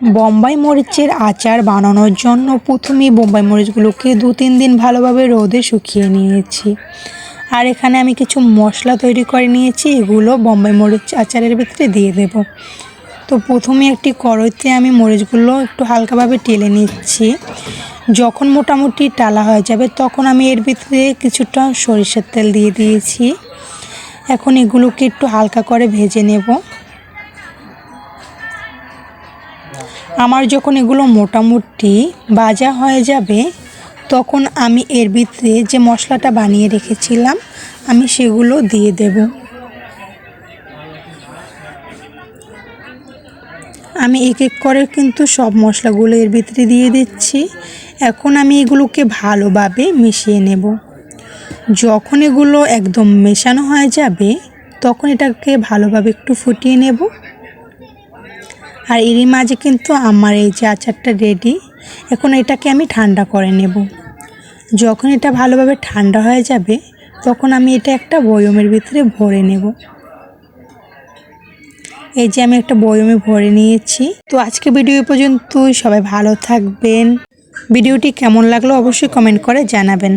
বোম্বাই মরিচের আচার বানানোর জন্য প্রথমেই বোম্বাই মরিচগুলোকে দু, তিন দিন ভালোভাবে রোদে শুকিয়ে নিয়েছি। আর এখানে আমি কিছু মশলা তৈরি করে নিয়েছি, এগুলো বোম্বাই মরিচ আচারের ভিতরে দিয়ে দেব। তো প্রথমে একটি কড়াইতে আমি মরিচগুলো একটু হালকাভাবে টেলে নিচ্ছি। যখন মোটামুটি টালা হয়ে যাবে, তখন আমি এর ভিতরে কিছুটা সরিষার তেল দিয়ে দিয়েছি। এখন এগুলোকে একটু হালকা করে ভেজে নেব। আমার যখন এগুলো মোটামুটি ভাজা হয়ে যাবে, তখন আমি এর ভিতরে যে মশলাটা বানিয়ে রেখেছিলাম, আমি সেগুলো দিয়ে দেব। আমি এক এক করে কিন্তু সব মশলাগুলো এর ভিতরে দিয়ে দিচ্ছি। এখন আমি এগুলোকে ভালোভাবে মিশিয়ে নেব। যখন এগুলো একদম মেশানো হয়ে যাবে, তখন এটাকে ভালোভাবে একটু ফুটিয়ে নেব। আর এরই মাঝে কিন্তু আমার এই যে আচারটা রেডি এখন এটাকে আমি ঠান্ডা করে নেব। যখন এটা ভালোভাবে ঠান্ডা হয়ে যাবে, তখন আমি এটা একটা বয়মের ভিতরে ভরে নেব। এই যে আমি একটা বয়মে ভরে নিয়েছি। তো আজকে ভিডিও এ পর্যন্তই, সবাই ভালো থাকবেন। ভিডিওটি কেমন লাগল অবশ্যই কমেন্ট করে জানাবেন।